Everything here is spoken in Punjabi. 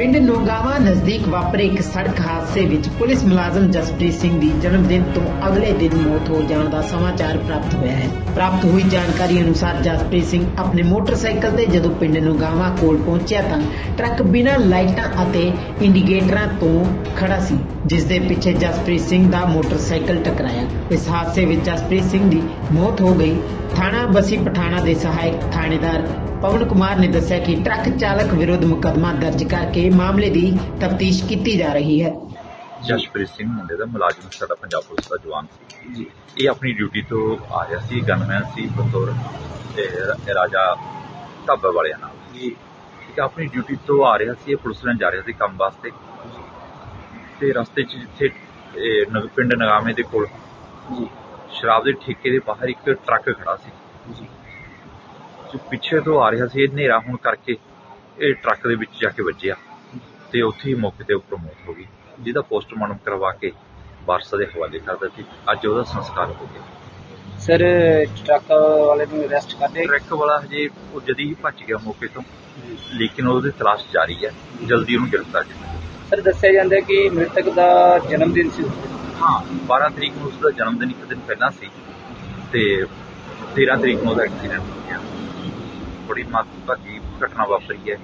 ਪਿੰਡ ਨੋਗਾਵਾ ਨਜ਼ਦੀਕ ਵਾਪਰੇ ਇੱਕ ਸੜਕ ਹਾਦਸੇ ਵਿੱਚ ਪੁਲਿਸ ਮੁਲਾਜ਼ਮ ਜਸਪ੍ਰੀਤ ਸਿੰਘ ਦੀ ਜਨਮ ਦਿਨ ਤੋਂ ਅਗਲੇ ਦਿਨ ਮੌਤ ਹੋ ਜਾਣ ਦਾ ਸਮਾਚਾਰ ਪ੍ਰਾਪਤ ਹੋਇਆ ਹੈ। ਪ੍ਰਾਪਤ ਹੋਈ ਜਾਣਕਾਰੀ ਅਨੁਸਾਰ ਜਸਪ੍ਰੀਤ ਸਿੰਘ ਆਪਣੇ ਮੋਟਰਸਾਈਕਲ ਤੇ ਜਦੋਂ ਪਿੰਡ ਨੋਗਾਵਾ ਕੋਲ ਪਹੁੰਚਿਆ ਤਾਂ ਟਰੱਕ ਬਿਨਾਂ ਲਾਈਟਾਂ ਅਤੇ ਇੰਡੀਕੇਟਰਾਂ ਤੋਂ ਖੜਾ ਸੀ ਜਿਸ ਦੇ ਪਿੱਛੇ ਜਸਪ੍ਰੀਤ ਸਿੰਘ ਦਾ ਮੋਟਰਸਾਈਕਲ ਟਕਰਾਇਆ। ਇਸ ਹਾਦਸੇ ਵਿੱਚ ਜਸਪ੍ਰੀਤ ਸਿੰਘ ਦੀ ਮੌਤ ਹੋ ਗਈ। ਥਾਣਾ ਬਸੀ ਪਠਾਣਾ ਦੇ ਸਹਾਇਕ ਥਾਣੇਦਾਰ ਪਵਨ ਕੁਮਾਰ ਨੇ ਦੱਸਿਆ ਕਿ ਟਰੱਕ ਚਾਲਕ ਵਿਰੁੱਧ ਮੁਕੱਦਮਾ ਦਰਜ ਕਰਕੇ ਮਾਮਲੇ ਦੀ ਤਫਤੀਸ਼ ਕੀਤੀ ਜਾ ਰਹੀ ਹੈ। ਜਸ਼ਪ੍ਰੀਤ ਸਿੰਘ ਮੁੰਡੇ ਦਾ ਮੁਲਾਜ਼ਮ ਸਾਡਾ ਪੰਜਾਬ ਪੁਲਿਸ ਦਾ ਜਵਾਨ ਸੀ। ਜੀ। ਇਹ ਆਪਣੀ ਡਿਊਟੀ ਤੋਂ ਆ ਰਿਹਾ ਸੀ ਗਨਮੈਨ ਸੀ ਬਤੌਰ ਤੇ ਰਾਜਾ ਢਾਬਾ ਵਾਲਿਆਂ ਨਾਲ। ਜੀ। ਠੀਕ ਆਪਣੀ ਡਿਊਟੀ ਤੋਂ ਆ ਰਿਹਾ ਸੀ ਇਹ ਪੁਲਿਸ ਲੈਣ ਜਾ ਰਿਹਾ ਸੀ ਕੰਮ ਵਾਸਤੇ। ਤੇ ਰਸਤੇ 'ਚ ਜਿੱਥੇ ਪਿੰਡ ਨਗਾਮੇ ਦੇ ਕੋਲ ਜੀ। ਸ਼ਰਾਬ ਦੇ ਠੇਕੇ ਦੇ ਬਾਹਰ ਇੱਕ ਟਰੱਕ ਖੜਾ ਸੀ। ਜੀ। ਜੋ ਪਿੱਛੇ ਤੋਂ ਆ ਰਿਹਾ ਸੀ ਇਹ ਹਨੇਰਾ ਹੋਣ ਕਰਕੇ ਇਹ ਟਰੱਕ ਦੇ ਵਿੱਚ ਜਾ ਕੇ ਵੱਜਿਆ। ਤੇ ਉੱਥੇ ਹੀ ਮੌਕੇ ਤੇ ਉੱਪਰ ਮੌਤ ਹੋ ਗਈ ਜਿਹਦਾ ਪੋਸਟਮਾਰਟਮ ਕਰਵਾ ਕੇ ਵਾਰਸਾਂ ਦੇ ਹਵਾਲੇ ਕਰ ਦਿੱਤੀ। ਅੱਜ ਉਹਦਾ ਸੰਸਕਾਰ ਹੋ ਗਿਆ। ਸਰ ਟਰੱਕ ਵਾਲੇ ਨੂੰ ਅਰੈਸਟ ਕਰਦੇ ਟਰੱਕ ਵਾਲਾ ਹਜੇ ਉਹ ਜਦੀ ਹੀ ਭੱਜ ਗਿਆ ਮੌਕੇ ਤੋਂ ਲੇਕਿਨ ਉਹਦੀ ਤਲਾਸ਼ ਜਾਰੀ ਹੈ। ਜਲਦੀ ਉਹਨੂੰ ਗ੍ਰਿਫਤਾਰ ਕੀਤਾ ਸਰ ਦੱਸਿਆ ਜਾਂਦਾ ਹੈ ਕਿ ਮ੍ਰਿਤਕ ਦਾ ਜਨਮ ਦਿਨ। ਸੀ ਹਾਂ 12 ਤਰੀਕ ਨੂੰ ਉਸਦਾ ਜਨਮ ਦਿਨ ਇੱਕ ਦਿਨ ਪਹਿਲਾਂ ਸੀ ਤੇ 13 ਤਰੀਕ ਨੂੰ ਉਹਦਾ ਐਕਸੀਡੈਂਟ ਹੋ ਗਿਆ। ਬੜੀ ਮਾਤਭਾਗੀ ਘਟਨਾ ਵਾਪਰੀ ਹੈ।